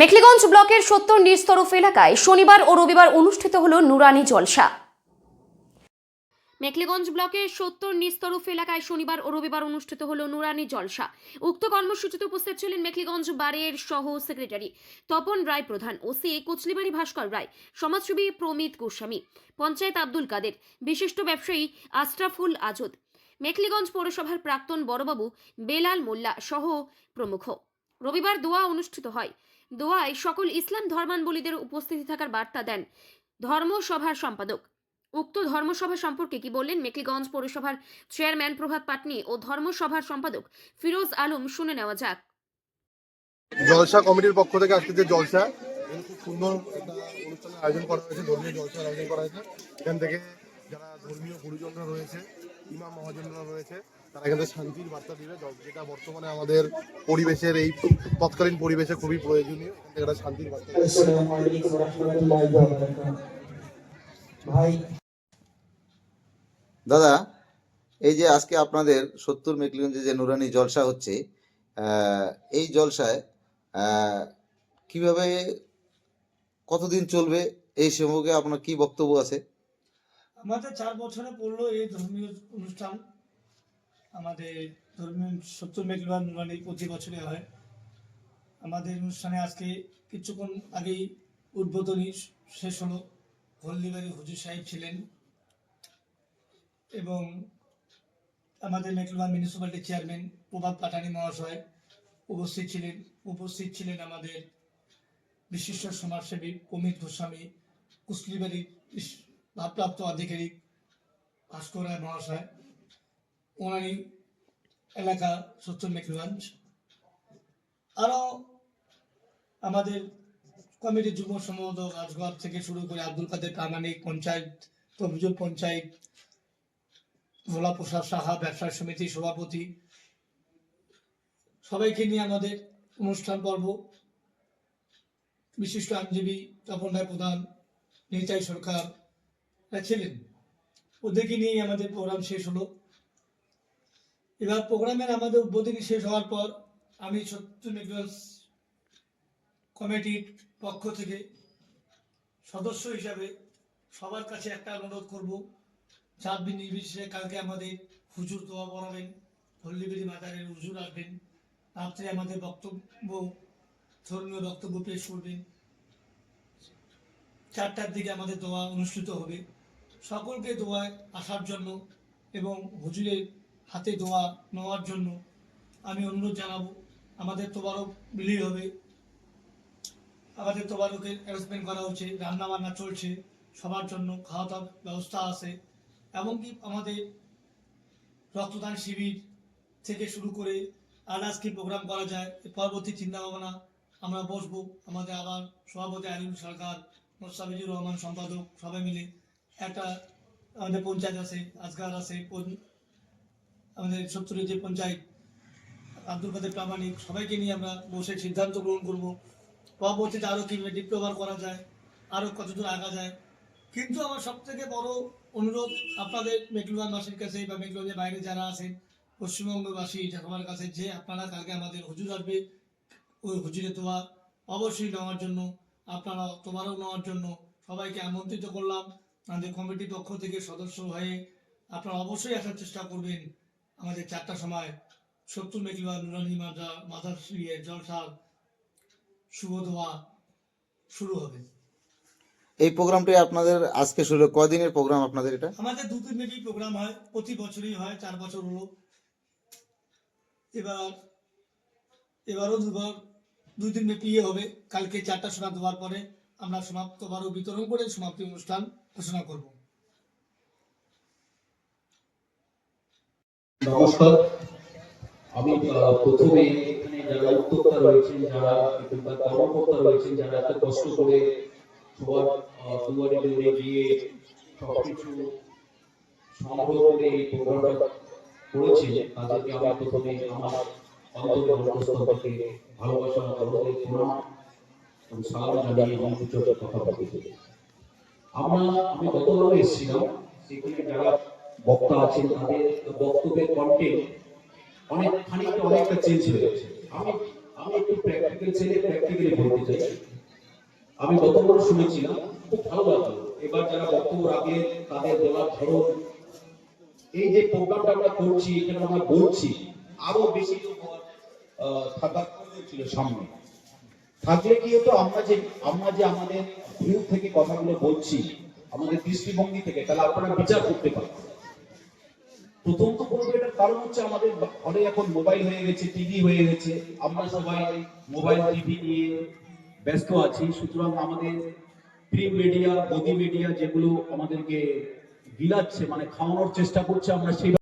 মেখলিগঞ্জ ব্লকের সত্তর নিস্তরফ এলাকায় শনিবার ও রবিবার অনুষ্ঠিত হল নুরানি জলসা। মেখলিগঞ্জ ব্লকের সত্তর নিস্তরফ এলাকায় শনিবার ও রবিবার অনুষ্ঠিত হল নুরানি জলসা। উক্ত কর্মসূচিতে উপস্থিত ছিলেন মেখলিগঞ্জ বারের সহ সেক্রেটারি তপন রায় প্রধান, ওসি কোচলিবাড়ি ভাস্কর রায়, সমাজসেবী প্রমিত গোস্বামী, পঞ্চায়েত আব্দুল কাদের, বিশিষ্ট ব্যবসায়ী আশরাফুল আজদ, মেখলিগঞ্জ পৌরসভার প্রাক্তন বড়বাবু বেলাল মোল্লা সহ প্রমুখ। রবিবার দোয়া অনুষ্ঠিত হয়। দোয়ায় সকল ইসলাম ধর্মাবলীদের উপস্থিতি থাকার বার্তা দেন ধর্মসভার সম্পাদক। উক্ত ধর্মসভা সম্পর্কে কি বললেন মেকলিগঞ্জ পৌরসভার চেয়ারম্যান প্রভাত পাটনি ও ধর্মসভার সম্পাদক ফিরোজ আলম শুনে নেওয়া যাক। জলসা কমিটির পক্ষ থেকে আজকে যে জলসা সুন্দর অনুষ্ঠানের আয়োজন করা হয়েছে, ধর্মীয় জলসার আয়োজন করা হয়েছে। এখান থেকে যারা ধর্মীয় গুরুজনরা রয়েছে ইমাম মহাজনরা রয়েছে তারা এখানে শান্তির বার্তা দিবে। যেটা বর্তমানে আমাদের পরিবেশের এই তৎকালীন পরিবেশে খুবই প্রয়োজনীয় এখান থেকে শান্তির বার্তা ভাই। দাদা এই যে আজকে আপনাদের সত্তর মেকলিগঞ্জে যে নুরানি জলসা হচ্ছে আহ, এই জলসায় আহ, কীভাবে কতদিন চলবে এই সম্পর্কে আপনার কি বক্তব্য আছে? আমাদের চার বছরে পড়ল এই ধর্মীয় অনুষ্ঠান। আমাদের ধর্মীয় সত্য মেঘলান নুরানি প্রতি বছরে হয়। আমাদের অনুষ্ঠানে আজকে কিছুক্ষণ আগেই উদ্বোধনী শেষ হলো। হলদিবাড়ি হুজুর সাহেব ছিলেন এবং আমাদের মেঘলান মিউনিসিপ্যালিটি চেয়ারম্যান প্রভাত পাটানি মহাশয় উপস্থিত ছিলেন। উপস্থিত ছিলেন আমাদের বিশিষ্ট সমাজসেবী অমিত গোস্বামী কুসলিবাড়ি ভারপ্রাপ্ত আধিকারিক ভাস্কর রায় মহাশয়, ওনারই এলাকা সত্তর মেকলিগঞ্জ আরও আমাদের কমিটির যুব সম্পাদক রাজগড় থেকে শুরু করে আব্দুল কাদের প্রামাণিক পঞ্চায়েত, তফজুল পঞ্চায়েত, ভোলা প্রসাদ সাহা, ব্যবসায় সমিতির সভাপতি, সবাইকে নিয়ে আমাদের অনুষ্ঠান পর্ব। বিশিষ্ট আইনজীবী তপন রায় প্রধান, নিতাই সরকার ছিলেন ওদেরকে নিয়েই আমাদের প্রোগ্রাম শেষ হলো। এবার প্রোগ্রামের আমাদের উদ্বোধনী শেষ হওয়ার পর আমি সত্য মেকডালস কমিটির পক্ষ থেকে সদস্য হিসাবে সবার কাছে একটা অনুরোধ করব চার দিন নির্বিশেষে কালকে আমাদের হুজুর দোয়া পড়াবেন হল্লিবেরি মাতারের হুজুর আসবেন, রাত্রে আমাদের বক্তব্য, ধর্মীয় বক্তব্য পেশ করবেন। চারটার দিকে আমাদের দোয়া অনুষ্ঠিত হবে। সকলকে দোয়ায় আসার জন্য এবং হুজুরের হাতে দোয়া নেওয়ার জন্য আমি অনুরোধ জানাব, আমাদের তোবারক বিলি হবে। আমাদের তোবারকের অ্যারেঞ্জমেন্ট করা হচ্ছে রান্না বান্না চলছে, সবার জন্য খাওয়া দাওয়ার ব্যবস্থা আছে এমনকি আমাদের রক্তদান শিবির থেকে শুরু করে কি প্রোগ্রাম করা যায়, পরবর্তী চিন্তা ভাবনা আমরা বসবো। আমাদের আবার সভাপতি আলিম সরকার, মোস্তাফিজুর রহমান সম্পাদক সবাই মিলে একটা আমাদের পঞ্চায়েত আছে, আজগার আছে আমাদের সত্তরের যে পঞ্চায়েত, আব্দুল কাদের প্রামাণিক, সবাইকে নিয়ে আমরা বসে সিদ্ধান্ত গ্রহণ করব। পরবর্তীতে আরও কীভাবে ডিপ্লোমার করা যায় আরও কতদূর আগা যায়। কিন্তু আমার সব থেকে বড় অনুরোধ আপনাদের মেঘলুয়ানবাসীর কাছে বা মেঘলুয়ানের বাইরে যারা আছেন, পশ্চিমবঙ্গবাসী সবার কাছে, যে আপনারা কালকে আমাদের হুজুর আসবে, ওই হুজুরে দোয়া অবশ্যই নেওয়ার জন্য আপনারা তোমারও নেওয়ার জন্য সবাইকে আমন্ত্রিত করলাম। আমাদের কমিটির পক্ষ থেকে সদস্য হয়ে আপনারা অবশ্যই আসার চেষ্টা করবেন আমাদের চারটার সময়। সত্তর মেঘলা নুরানি মাদা মাদার ইয়ে জলসার শুভ দোয়া শুরু হবে। এই প্রোগ্রামটি আপনাদের আজকে শুরু হলো। কয়দিনের প্রোগ্রাম আপনাদের এটা? আমাদের দু তিন ব্যাপী প্রোগ্রাম হয় প্রতি বছরই হয় চার বছর হলো। এবার এবারও দুবার দুই দিন ব্যাপী ইয়ে হবে কালকে চারটা শোনা দেওয়ার পরে। আমরা সমাপ্ত বারো বিতরণ করে সমাপ্তি অনুষ্ঠান ঘোষণা করব। নমস্কার। আমি প্রথমে যারা উদ্যোক্তা রয়েছেন, যারা কিংবা কর্মকর্তা রয়েছেন, যারা এত কষ্ট করে দুয়ারে গিয়ে সবকিছু সংগ্রহ করে এই প্রোগ্রামটা করেছেন, তাদেরকে প্রথমে আমার ভালোবাসা প্রণাম। আমি গতবারও এসেছিলাম বক্তা তাদের অনেকটা চেঞ্জ হয়ে গেছে। বলতে চাই। আমি শুনেছিলাম, খুব ভালো লাগল। এবার যারা বক্তব্য রাখে, তাদের বলার ধরন, এই যে প্রোগ্রামটা আমরা করছি, এখানে আমরা বলছি আরও বেশি থাকার ছিল সামনে। থাকলে কি হতো? আমরা যে আমরা যে আমাদের ভিউ থেকে কথাগুলো বলছি, আমাদের দৃষ্টিভঙ্গি থেকে, তাহলে আপনারা বিচার করতে পারবেন প্রথম তো এটার কারণ হচ্ছে আমাদের ঘরে এখন মোবাইল হয়ে গেছে, টিভি হয়ে গেছে। আমরা সবাই মোবাইল, টিভি নিয়ে ব্যস্ত আছি। সুতরাং আমাদের প্রিন্ট মিডিয়া গদি মিডিয়া যেগুলো আমাদেরকে গিলাচ্ছে মানে খাওয়ানোর চেষ্টা করছে, আমরা সেই